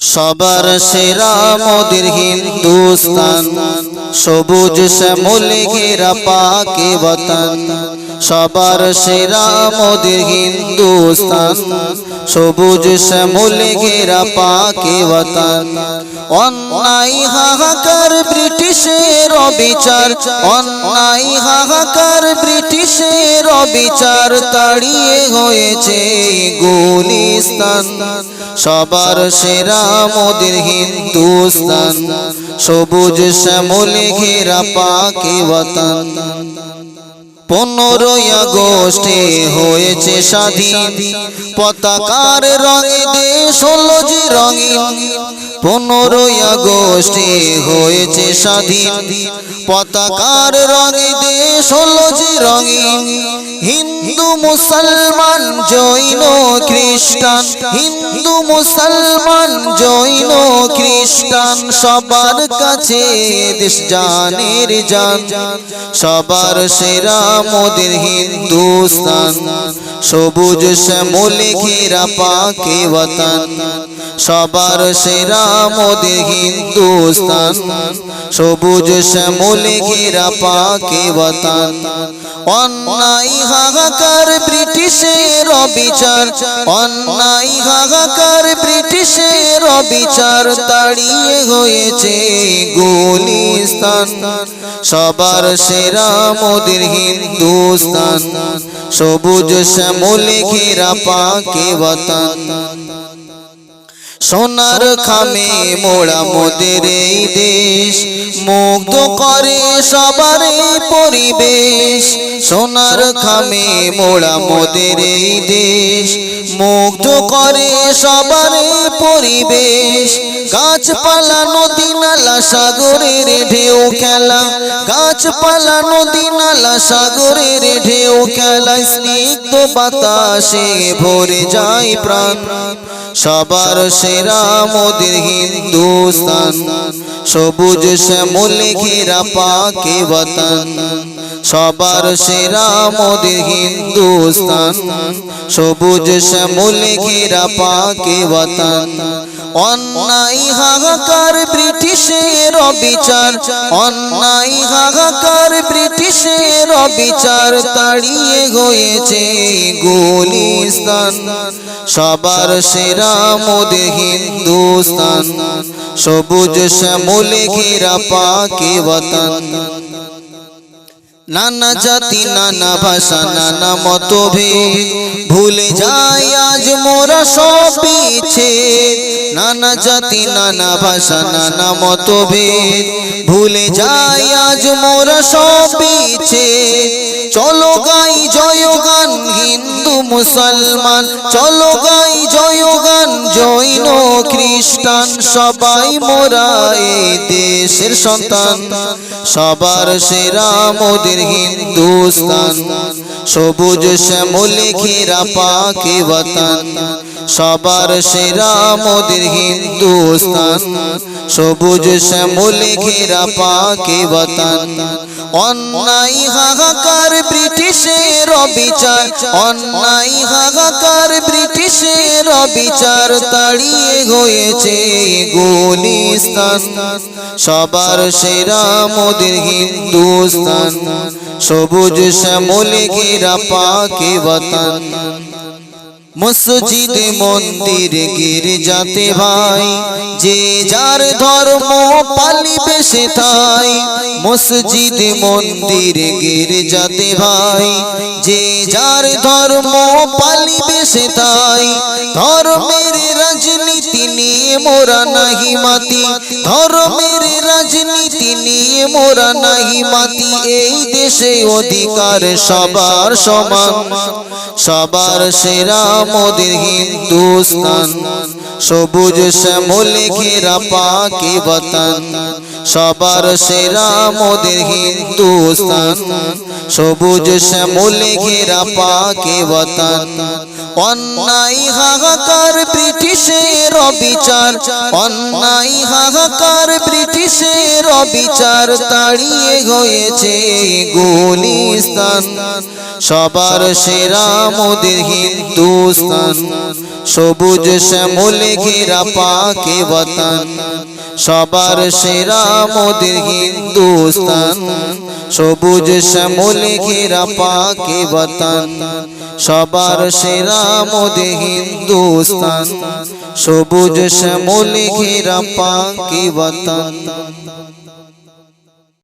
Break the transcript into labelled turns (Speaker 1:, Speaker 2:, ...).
Speaker 1: সবার সেরা মোদের হিন্দুস্তান। সবুজ শ্যামল ঘেরা পাকে বতন। সবার সেরা মোদের হিন্দুস্তান। সবুজ শ্যামল ঘেরা পাকে বতন। অন্যায় হাহাকার ব্রিটিশের অবিচার। অন্যায় হাহাকার ব্রিটিশের অবিচার তাড়িয়ে হয়েছে গুলিস্তান। সবার সেরা মোদের হিন্দুস্তান। সবুজ শ্যামলে ঘেরা পাকে বতন। পনেরোই আগস্টে হয়েছে স্বাধীন। পতাকার রঙে দেশ হলো যে রঙিন। পনেরোই আগস্টে হয়েছে স্বাধীন। পতাকার রঙে দেশ হলো যে রঙিন। হিন্দু, মুসলমান, জৈন, খ্রিস্টান। হিন্দু, মুসলমান, জৈন খ্রিস্টান সবার কাছে দেশ জানের জান। সবার সেরা মোদের হিন্দুস্তান। সবুজ শ্যামলে ঘেরা পাকে বতন সবার সেরা মোদের হিন্দুস্তান। সবুজ শ্যামলে ঘেরা পাকে বতন অন্যায় হাহাকার ব্রিটিশের অবিচার। অন্যায় হাহাকার ব্রিটিশের অবিচার তাড়িয়ে হয়েছে গুলিস্তান সবার সেরা মোদের হিন্দুস্তান সবুজ শ্যামলে ঘেরা পাকে বতন। সোনার খামে মোড়া মোদের এই দেশ। মুগ্ধ করে সবার পরিবেশ। সোনার খামে মোড়া মোদের এই দেশ। মুগ্ধ করে সবার পরিবেশ। গাছপালা, নদী, নালা, সাগরের ঢেউ খেলা। গাছপালা, নদী, নালা, সাগরের ঢেউ খেলা। স্নিগ্ধ বাতাসে ভরে যায় প্রাণ। সবার সেরা মোদের হিন্দুস্তান। সবুজ শ্যামলে ঘেরা পাকে বতন। সবার সেরা মোদের হিন্দুস্তান। সবুজ শ্যামলে ঘেরা পাকে বতন। অন্যায় হাহাকার ব্রিটিশের অবিচার, অন্যায় হাহাকার ব্রিটিশের অবিচার তাড়িয়ে হয়েছে গুলিস্তান। সবার সেরা মোদে হিন্দুস্তান, সবুজ শ্যামলে ঘেরা পাকে বতন। নানা জাতি নানা ভাষা নানা মতভেদ। ভুলে যায় আজ মোরা সব পিছে। নানা জাতি নানা ভাষা নানা মতভেদ। ভুলে যায় আজ মোরা সব পিছে। চলো গাই জয়গান হিন্দু মুসলমান। চলো গাই জয়গান জৈন খ্রিস্টান, সবাই মোরা দেশের সন্তান। সবার সেরা মোদের হিন্দুস্তান, সবুজ শ্যামলে ঘেরা পাকে বতন। সবার সেরা মোদের হিন্দুস্তান, সবুজ শ্যামলে ঘেরা পাকে বতন। অন্যায় হাহাকার ব্রিটিশের অবিচার, অন্যায় হাহাকার ব্রিটিশের অবিচার তাড়িয়ে হয়েছে গুলিস্তান। সবার সেরা মোদের হিন্দুস্তান। সবুজ শ্যামলে ঘেরা পাকে বতন। মসজিদ মন্দির গির্জাতে ভাই যে যার ধর্ম পালিবে সে তাই মসজিদ মন্দির গির্জাতে ভাই যে যার ধর্ম পালিবে সে তাই ধর্মের রাজনীতি নিয়ে মোরা নাহি মাতি ধর্মের রাজনীতি নিয়ে মোরা নাহি মাতি এই দেশে অধিকার সবার সমান সবার সেরা মোদের হিন্দুস্তান। সবুজ শ্যামল ঘেরা পাকি বতন। সবার সেরা মোদের হিন্দুস্তান। সবুজ শ্যামল ঘেরা পাকি বতন। অন্যায় হাহাকার ব্রিটিশের অবিচার, অন্যায় হাহাকার ব্রিটিশের অবিচার তাড়িয়ে হয়েছে গুলিস্তান। সবার সেরা মোদের হিন্দুস্তান, সবুজ শ্যামলে ঘেরা পাকে বতান। সবার সেরা মোদের হিন্দুস্তান, সবুজ শ্যামলে ঘেরা পাকে বতান। সবার সেরা মোদে হিন্দুস্তান। সবুজ শ্যামলে ঘেরা পাকে বতান।